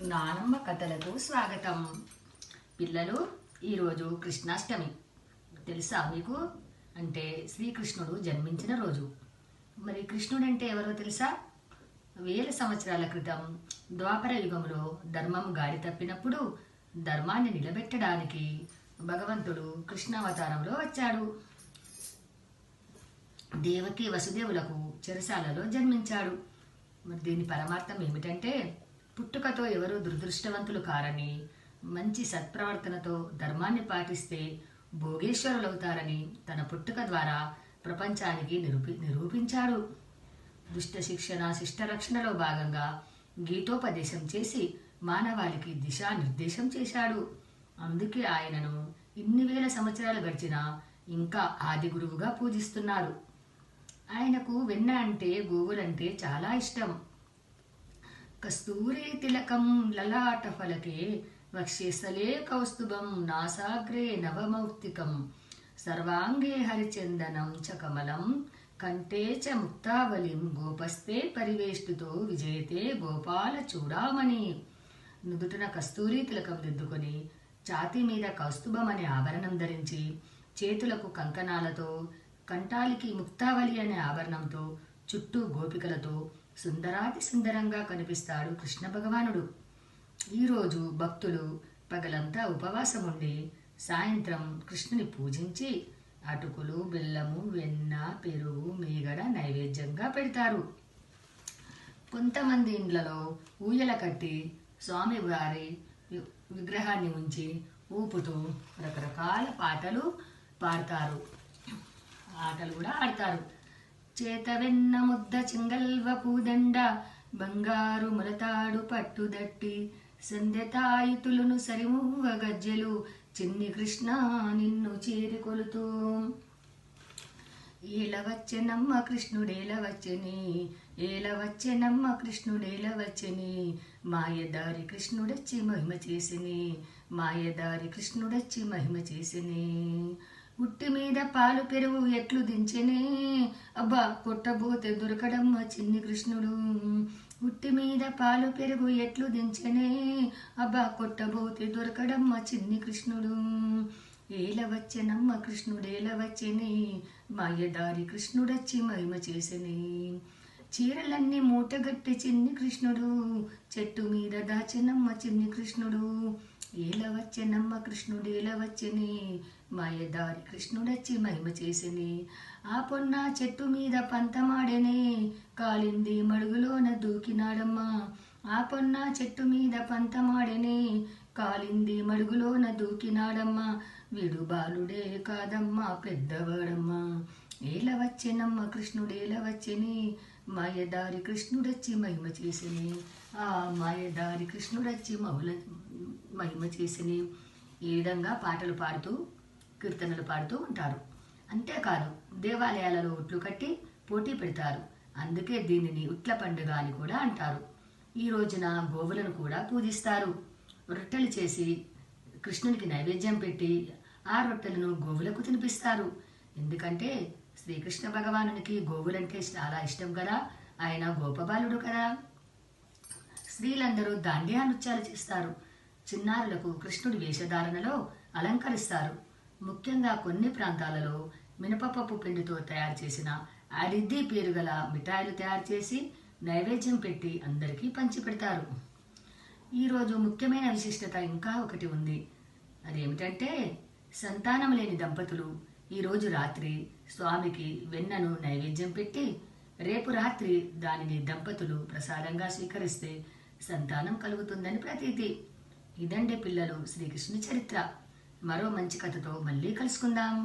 నానమ్మ కథలకు స్వాగతం. పిల్లలు ఈరోజు కృష్ణాష్టమి. తెలుసా మీకు? అంటే శ్రీకృష్ణుడు జన్మించిన రోజు. మరి కృష్ణుడు అంటే ఎవరో తెలుసా? వేల సంవత్సరాల క్రితం ద్వాపర యుగంలో ధర్మం గాడి తప్పినప్పుడు ధర్మాన్ని నిలబెట్టడానికి భగవంతుడు కృష్ణావతారంలో వచ్చాడు. దేవకి వసుదేవులకు చెరసాలలో జన్మించాడు. మరి దీని పరమార్థం ఏమిటంటే పుట్టుకతో ఎవరు దురదృష్టవంతులు కారని మంచి సత్ప్రవర్తనతో ధర్మాన్ని పాటిస్తే భోగేశ్వరులవుతారని తన పుట్టుక ద్వారా ప్రపంచానికి నిరూపి నిరూపించాడు. దుష్ట శిక్షణ శిష్ట రక్షణలో భాగంగా గీతోపదేశం చేసి మానవాళికి దిశానిర్దేశం చేశాడు. అందుకే ఆయనను ఇన్ని వేల సంవత్సరాలు గడిచినా ఇంకా ఆది గురువుగా పూజిస్తున్నారు. ఆయనకు వెన్న అంటే గోవులంటే చాలా ఇష్టం. కస్తూరీ తిలకం లలాట ఫలకే వక్షస్థలే కౌస్తుభం నాసాగ్రే నవమౌక్తికం. సర్వాంగే హరిచందనం చ కమలం కంఠే చ ముక్తావలిం గోపస్తే పరివేష్టుతో విజయతే గోపాల చూడామణి. నుదుటిన కస్తూరి తిలకం దిద్దుకొని ఛాతి మీద కౌస్తుభం అనే ఆభరణం ధరించి చేతులకు కంకణాలతో కంఠాలికి ముక్తావళి అనే ఆభరణంతో చుట్టూ గోపికలతో సుందరాతి సుందరంగా కనిపిస్తాడు కృష్ణ భగవానుడు. ఈరోజు భక్తులు పగలంతా ఉపవాసం ఉండి సాయంత్రం కృష్ణుని పూజించి అటుకులు బెల్లము వెన్న పెరుగు మీగడ నైవేద్యంగా పెడతారు. కొంతమంది ఇండ్లలో ఊయల కట్టి స్వామివారి వి- విగ్రహాన్ని ఉంచి ఊపుతూ రకరకాల పాటలు పాడతారు. ఆటలు కూడా ఆడతారు. చేత వెన్న ముద్ద చింగల్వ పూదండ బంగారు ములతాడు పట్టుదట్టి సంధ్యతాయుతులను సరిమువ్వ గజ్జెలు చిన్ని కృష్ణ నిన్ను చేరికొలుతూ ఏల కృష్ణుడేలవచ్చని కృష్ణుడేల వచ్చెని ఏల కృష్ణుడేల మాయదారి కృష్ణుడచ్చి మహిమ చేసిని మాయదారి కృష్ణుడచ్చి మహిమ చేసిని ఉట్టి మీద పాలు పెరుగు ఎట్లు దించెనే? అబ్బా కొట్టబోతే దొరకడమ్మ చిన్ని కృష్ణుడు. ఉట్టి మీద పాలు పెరుగు ఎట్లు దించెనే? అబ్బా కొట్టబోతే దొరకడమ్మ చిన్ని కృష్ణుడు. ఏల వచ్చెనమ్మ కృష్ణుడేల వచ్చెని? మాయదారి కృష్ణుడచ్చి మహిమ చేసెని. చీరలన్నీ మూటగట్టి చిన్ని కృష్ణుడు. చెట్టు మీద దాచెనమ్మ చిన్ని కృష్ణుడు. ఏల వచ్చెనమ్మ కృష్ణుడేల వచ్చెని? మాయదారి. కృష్ణుడచ్చి మహిమ చేసెని. ఆ పొన్న చెట్టు మీద పంతమాడెనే. కాలింది మడుగులోన దూకినాడమ్మా. ఆ పొన్న చెట్టు మీద పంతమాడెనే. కాలింది మడుగులోన దూకినాడమ్మా. వీడు బాలుడే కాదమ్మా పెద్దవాడమ్మా. ఏల వచ్చెనమ్మ కృష్ణుడేల వచ్చెని. మాయదారి కృష్ణుడచ్చి మహిమ చేసిని. ఆ మాయదారి కృష్ణుడచ్చి మౌల మహిమ చేసిని. ఈ విధంగా పాటలు పాడుతూ కీర్తనలు పాడుతూ ఉంటారు. అంతేకాదు దేవాలయాలలో ఉట్లు కట్టి పోటీ పెడతారు. అందుకే దీనిని ఉట్ల పండుగ అని కూడా అంటారు. ఈ రోజున గోవులను కూడా పూజిస్తారు. రొట్టెలు చేసి కృష్ణునికి నైవేద్యం పెట్టి ఆ రొట్టెలను గోవులకు తినిపిస్తారు. ఎందుకంటే శ్రీకృష్ణ భగవానునికి గోవులంటే చాలా ఇష్టం కదా. ఆయన గోపబాలుడు కదా. స్త్రీలందరూ దాండియా నృత్యాలు చేస్తారు. చిన్నారులకు కృష్ణుడి వేషధారణలో అలంకరిస్తారు. ముఖ్యంగా కొన్ని ప్రాంతాలలో మినపపప్పు పిండితో తయారు చేసిన అరిద్ది పేరు గల మిఠాయిలు తయారు చేసి నైవేద్యం పెట్టి అందరికీ పంచిపెడతారు. ఈరోజు ముఖ్యమైన విశిష్టత ఇంకా ఒకటి ఉంది. అదేమిటంటే సంతానం లేని దంపతులు ఈరోజు రాత్రి స్వామికి వెన్నను నైవేద్యం పెట్టి రేపు రాత్రి దానిని దంపతులు ప్రసాదంగా స్వీకరిస్తే సంతానం కలుగుతుందని ప్రతీతి. ఇదండి పిల్లలు శ్రీకృష్ణుని చరిత్ర. మరో మంచి కథతో మళ్ళీ కలుసుకుందాం.